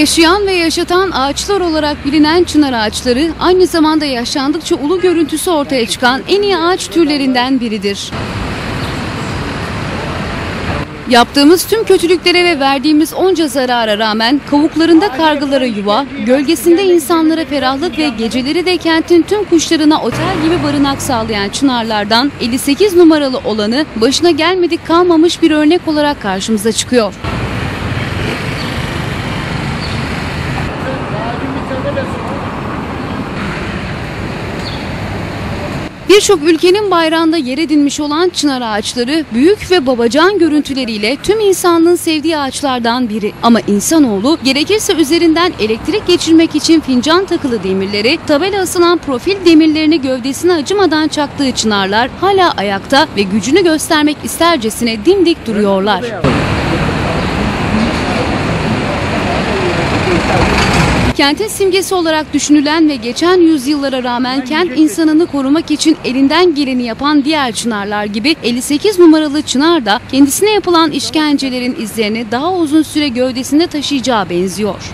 Yaşayan ve yaşatan ağaçlar olarak bilinen çınar ağaçları aynı zamanda yaşlandıkça ulu görüntüsü ortaya çıkan en iyi ağaç türlerinden biridir. Yaptığımız tüm kötülüklere ve verdiğimiz onca zarara rağmen kavuklarında kargalara yuva, gölgesinde insanlara ferahlık ve geceleri de kentin tüm kuşlarına otel gibi barınak sağlayan çınarlardan 58 numaralı olanı başına gelmedik kalmamış bir örnek olarak karşımıza çıkıyor. Birçok ülkenin bayrağında yer edinmiş olan çınar ağaçları büyük ve babacan görüntüleriyle tüm insanlığın sevdiği ağaçlardan biri. Ama insanoğlu gerekirse üzerinden elektrik geçirmek için fincan takılı demirleri, tabela asılan profil demirlerini gövdesine acımadan çaktığı çınarlar hala ayakta ve gücünü göstermek istercesine dimdik duruyorlar. Kentin simgesi olarak düşünülen ve geçen yüzyıllara rağmen kent insanını korumak için elinden geleni yapan diğer çınarlar gibi 58 numaralı çınar da kendisine yapılan işkencelerin izlerini daha uzun süre gövdesinde taşıyacağı benziyor.